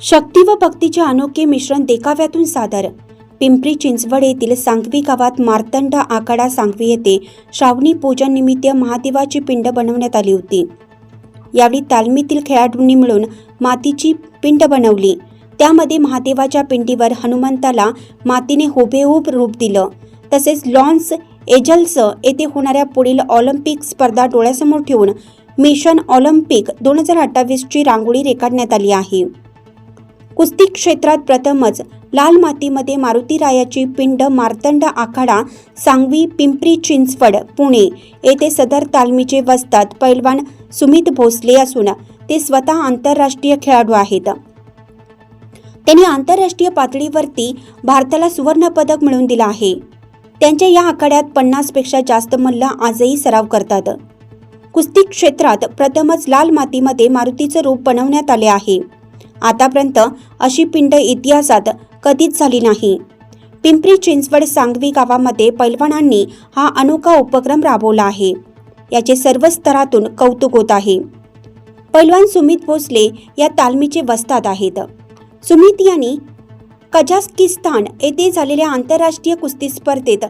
शक्ती व भक्तीचे अनोखे मिश्रण देखाव्यातून सादर. पिंपरी चिंचवड येथील सांगवी गावात मार्तंड आखाडा सांगवी येथे श्रावणी पूजन निमित्त महादेवाची पिंड बनवण्यात आली होती. यावेळी तालमीतील खेळाडूंनी मिळून मातीची पिंड बनवली. त्यामध्ये महादेवाच्या पिंडीवर हनुमंताला मातीने हुबेहूब रूप दिलं. तसेच लॉन्स एजल्स येथे होणाऱ्या पुढील ऑलिम्पिक स्पर्धा डोळ्यासमोर ठेवून मिशन ऑलिम्पिक दोन हजार अठ्ठावीसची रांगोळी रेखाटण्यात आली आहे. कुस्ती क्षेत्रात प्रथमच लाल मातीमध्ये मारुती रायाची पिंड मार्तंड आखाडा सांगवी पिंपरी चिंचवड पुणे. येथे सदर तालमीचे वस्तात पैलवान सुमित भोसले असून ते स्वतः आंतरराष्ट्रीय खेळाडू आहेत. त्यांनी आंतरराष्ट्रीय पातळीवरती भारताला सुवर्णपदक मिळवून दिलं आहे. त्यांच्या या आखाड्यात पन्नासपेक्षा जास्त मल्ल आजही सराव करतात. कुस्ती क्षेत्रात प्रथमच लाल मातीमध्ये मारुतीचं रूप बनवण्यात आले आहे. आतापर्यंत अशी पिंड इतिहासात कधीच झाली नाही. पिंपरी चिंचवड सांगवी गावामध्ये पैलवानांनी हा अनोखा उपक्रम राबवला आहे. याचे सर्व स्तरातून कौतुक होत आहे. पैलवान सुमित भोसले या तालमीचे वस्तात आहेत. सुमित यांनी कझाकिस्तान येथे झालेल्या आंतरराष्ट्रीय कुस्ती स्पर्धेत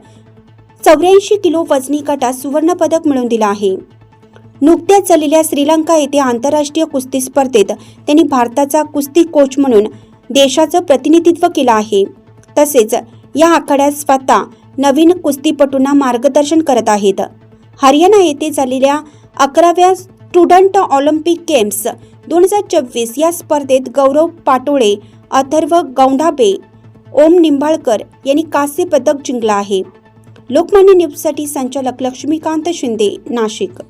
चौऱ्याऐंशी किलो वजनी गटात सुवर्णपदक मिळवून दिलं आहे. नुकत्याच झालेल्या श्रीलंका येथे आंतरराष्ट्रीय कुस्ती स्पर्धेत त्यांनी भारताचा कुस्ती कोच म्हणून देशाचं प्रतिनिधित्व केलं आहे. तसेच या आखाड्यात स्वतः नवीन कुस्तीपटूंना मार्गदर्शन करत आहेत. हरियाणा येथे झालेल्या अकराव्या स्टुडंट ऑलिम्पिक गेम्स दोन हजार चोवीस या स्पर्धेत गौरव पाटोळे अथर्व गौंढाबे ओम निंबाळकर यांनी कांस्य पदक जिंकलं आहे. लोकमान्य न्यूजसाठी संचालक लक्ष्मीकांत शिंदे नाशिक.